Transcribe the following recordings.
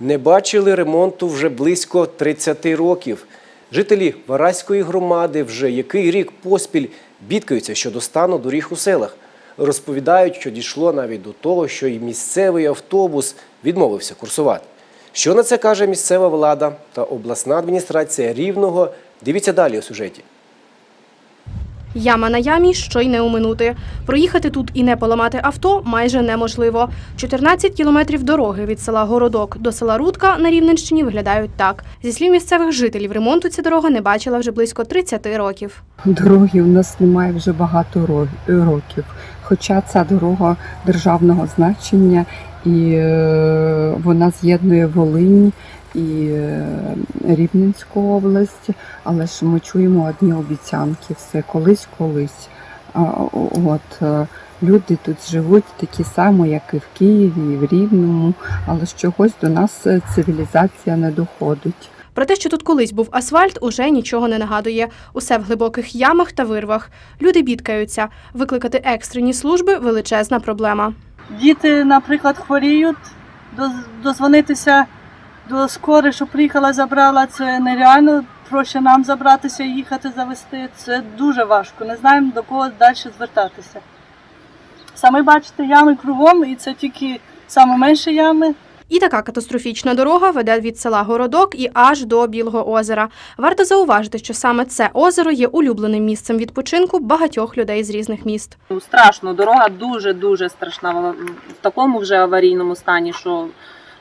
Не бачили ремонту вже близько 30 років. Жителі Вараської громади вже який рік поспіль бідкаються щодо стану доріг у селах. Розповідають, що дійшло навіть до того, що і місцевий автобус відмовився курсувати. Що на це каже місцева влада та обласна адміністрація Рівного? Дивіться далі у сюжеті. Яма на ямі, що й не уминути. Проїхати тут і не поламати авто майже неможливо. 14 кілометрів дороги від села Городок до села Рудка на Рівненщині виглядають так. Зі слів місцевих жителів, ремонту ця дорога не бачила вже близько 30 років. Дороги у нас немає вже багато років. Хоча ця дорога державного значення і е, вона з'єднує Волинь і е, Рівненську область, але ж ми чуємо одні обіцянки, все колись, колись. От е, люди тут живуть такі самі, як і в Києві, і в Рівному, але з чогось до нас е, цивілізація не доходить. Про те, що тут колись був асфальт, уже нічого не нагадує. Усе в глибоких ямах та вирвах. Люди бідкаються. Викликати екстрені служби величезна проблема. Діти, наприклад, хворіють, доз- дозвонитися до скори, щоб приїхала, забрала, це нереально. Проще нам забратися, і їхати, завести. Це дуже важко. Не знаємо до кого далі звертатися. Саме бачите, ями кругом, і це тільки саме менші ями. І така катастрофічна дорога веде від села Городок і аж до Білого озера. Варто зауважити, що саме це озеро є улюбленим місцем відпочинку багатьох людей з різних міст. Ну, страшно, дорога дуже дуже страшна. В такому вже аварійному стані, що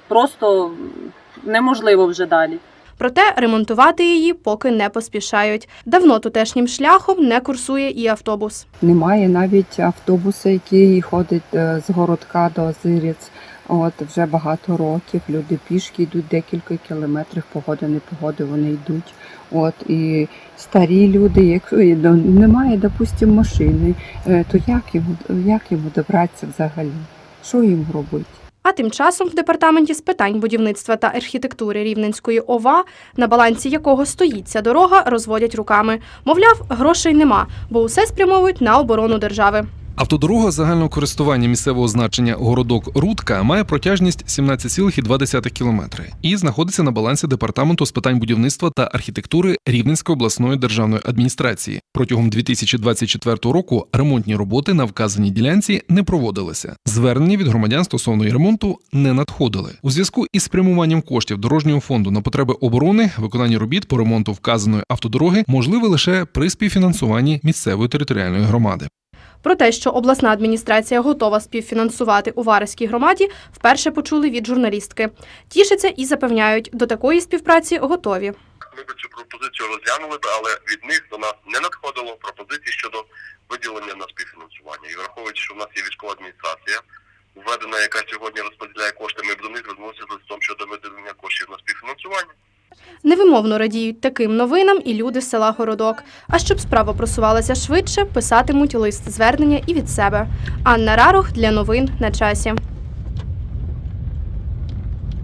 просто неможливо вже далі. Проте ремонтувати її поки не поспішають. Давно тутешнім шляхом не курсує і автобус. Немає навіть автобуса, який ходить е, з городка до Озирець. От вже багато років люди пішки йдуть декілька кілометрів, погода не погоди, вони йдуть. От і старі люди, якщо до- немає, допустимо, машини, е, то як йому як йому добратися взагалі? Що їм робити? А тим часом в департаменті з питань будівництва та архітектури Рівненської ОВА, на балансі якого стоїть ця дорога, розводять руками. Мовляв, грошей нема, бо усе спрямовують на оборону держави. Автодорога загального користування місцевого значення городок Рудка має протяжність 17,2 км і знаходиться на балансі департаменту з питань будівництва та архітектури Рівненської обласної державної адміністрації. Протягом 2024 року ремонтні роботи на вказаній ділянці не проводилися. Звернення від громадян стосовно ремонту не надходили. У зв'язку із спрямуванням коштів дорожнього фонду на потреби оборони виконання робіт по ремонту вказаної автодороги можливе лише при співфінансуванні місцевої територіальної громади. Про те, що обласна адміністрація готова співфінансувати у Вареській громаді, вперше почули від журналістки. Тішаться і запевняють, до такої співпраці готові. Ми би цю пропозицію розглянули б, але від них до нас не надходило пропозицій щодо виділення на співфінансування. І враховуючи, що в нас є військова адміністрація, введена, яка сьогодні розподіляє кошти, ми б до них звернулися з листом щодо виділення коштів на співфінансування. Невимовно радіють таким новинам і люди з села Городок. А щоб справа просувалася швидше, писатимуть лист звернення і від себе. Анна Рарух для новин на часі.